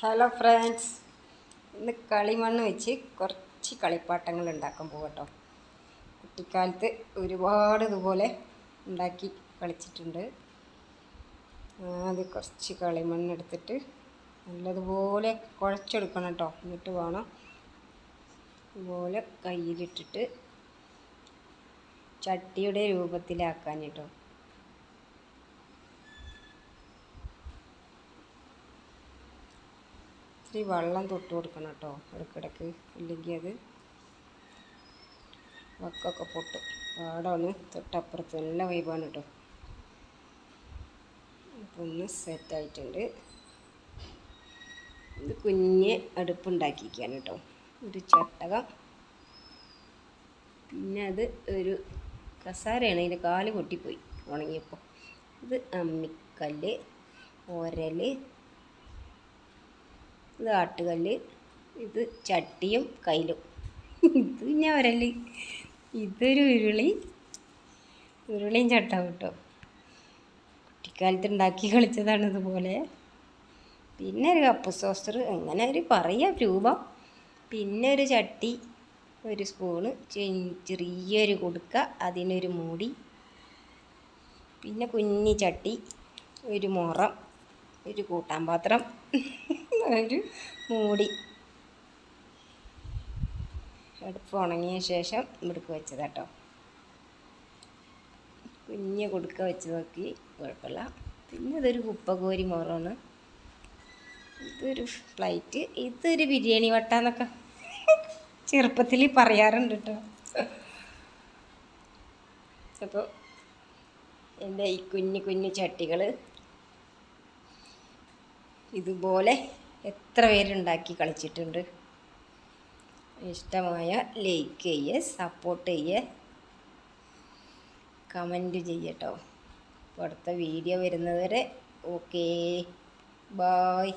Hello friends. ഇന്ന് കളിമണ്ണ് വെച്ച് കുറച്ച് കളിപ്പാട്ടങ്ങൾ ഉണ്ടാക്കാൻ പോകട്ടോ കുട്ടിക്കാലത്ത് ഒരുപാട് ഇതുപോലെ ഉണ്ടാക്കി കളിച്ചിട്ടുണ്ട്. ആദ്യം കുറച്ച് കളിമണ്ണ് എടുത്തിട്ട് നല്ലതുപോലെ കുഴച്ചെടുക്കണം കേട്ടോ. എന്നിട്ട് വേണം ഇതുപോലെ കയ്യിലിട്ടിട്ട് ചട്ടിയുടെ രൂപത്തിലാക്കാൻ കേട്ടോ. ഇത്തിരി വെള്ളം തൊട്ട് കൊടുക്കണം കേട്ടോ ഇടയ്ക്കിടയ്ക്ക്. ഇല്ലെങ്കിൽ അത് വക്കൊക്കെ പൊട്ടും. പാടാണ് തൊട്ടപ്പുറത്ത് നല്ല വൈബാണ് കേട്ടോ. അപ്പോൾ ഒന്ന് സെറ്റായിട്ടുണ്ട് ഇത് കുഞ്ഞ് അടുപ്പുണ്ടാക്കിയിരിക്കുകയാണ് കേട്ടോ. ഒരു ചട്ടകം. പിന്നെ അത് ഒരു കസാരയാണ് അതിന്റെ കാൽ പൊട്ടിപ്പോയി ഉണങ്ങിയപ്പോൾ. ഇത് അമ്മിക്കല്ല് ഒരൽ ഇത് ആട്ടുകല്ല് ഇത് ചട്ടിയും കയ്യിലും. ഇത് ഒരൽ ഇതൊരു ഉരുളി ഉരുളിയും ചട്ട കേട്ടോ കുട്ടിക്കാലത്ത് ഉണ്ടാക്കി കളിച്ചതാണ് ഇതുപോലെ. പിന്നെ ഒരു കപ്പ് സോസർ അങ്ങനെ ഒരു പറയാം രൂപം. പിന്നെ ഒരു ചട്ടി ഒരു സ്പൂണ് ചെറിയൊരു കൊടുക്ക അതിനൊരു മൂടി. പിന്നെ കുഞ്ഞി ചട്ടി ഒരു മുറം ഒരു കൂട്ടാൻ പാത്രം. ഒരു മൂടി. അടുപ്പ് ഉണങ്ങിയ ശേഷം ഇവിടേക്ക് കേട്ടോ കുഞ്ഞ് കൊടുക്ക വെച്ച് നോക്കി കുഴപ്പമില്ല. പിന്നെ ഇതൊരു കുപ്പകോരി മോറാണ്. ഇതൊരു ഫ്ലൈറ്റ് ഇതൊരു ബിരിയാണി വട്ട എന്നൊക്കെ ചെറുപ്പത്തിൽ പറയാറുണ്ട് കേട്ടോ അപ്പോൾ എന്റെ ഈ കുഞ്ഞു കുഞ്ഞു ചട്ടികൾ ഇതുപോലെ എത്ര പേരുണ്ടാക്കി കളിച്ചിട്ടുണ്ട്? ഇഷ്ടമായ ലൈക്ക് ചെയ്യുക സപ്പോർട്ട് ചെയ്യേ. കമന്റ് ചെയ്യട്ടോ. അടുത്ത വീഡിയോ വരുന്നതുവരെ ഓക്കേ ബായ്